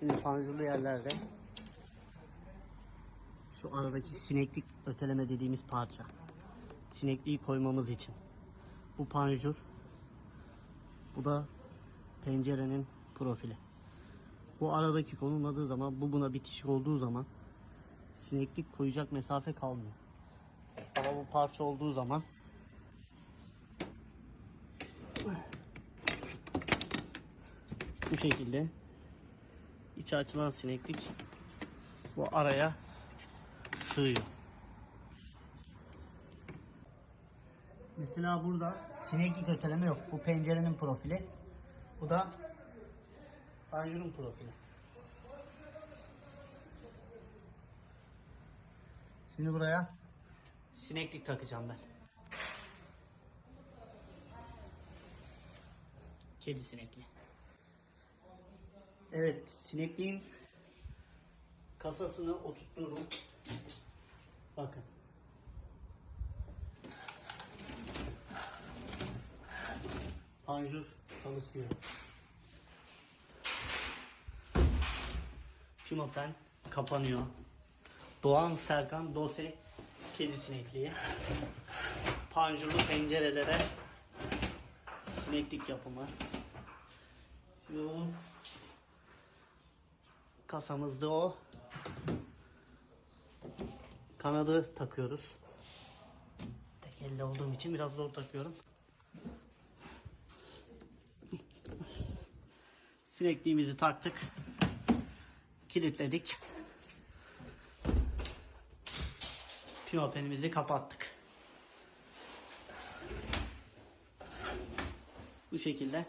Şimdi panjurlu yerlerde şu aradaki sineklik öteleme dediğimiz parça. Sinekliği koymamız için. Bu panjur. Bu da pencerenin profili. Bu aradaki konumladığı zaman bu buna bitişik olduğu zaman sineklik koyacak mesafe kalmıyor. Ama bu parça olduğu zaman bu şekilde içe açılan sineklik bu araya sığıyor. Mesela burada sineklik öteleme yok. Bu pencerenin profili. Bu da panjurun profili. Şimdi buraya sineklik takacağım ben. Kedi sinekli. Evet, sinekliğin kasasını oturtturum. Bakın. Panjur çalışıyor. Pimapen kapanıyor. Doğan Serkan Dose kedi sinekliği. Panjurlu pencerelere sineklik yapımı. Yoğun kasamızda o. Kanadı takıyoruz. Tek elle olduğum için biraz zor takıyorum. Sinekliğimizi taktık. Kilitledik. Pimapenimizi kapattık. Bu şekilde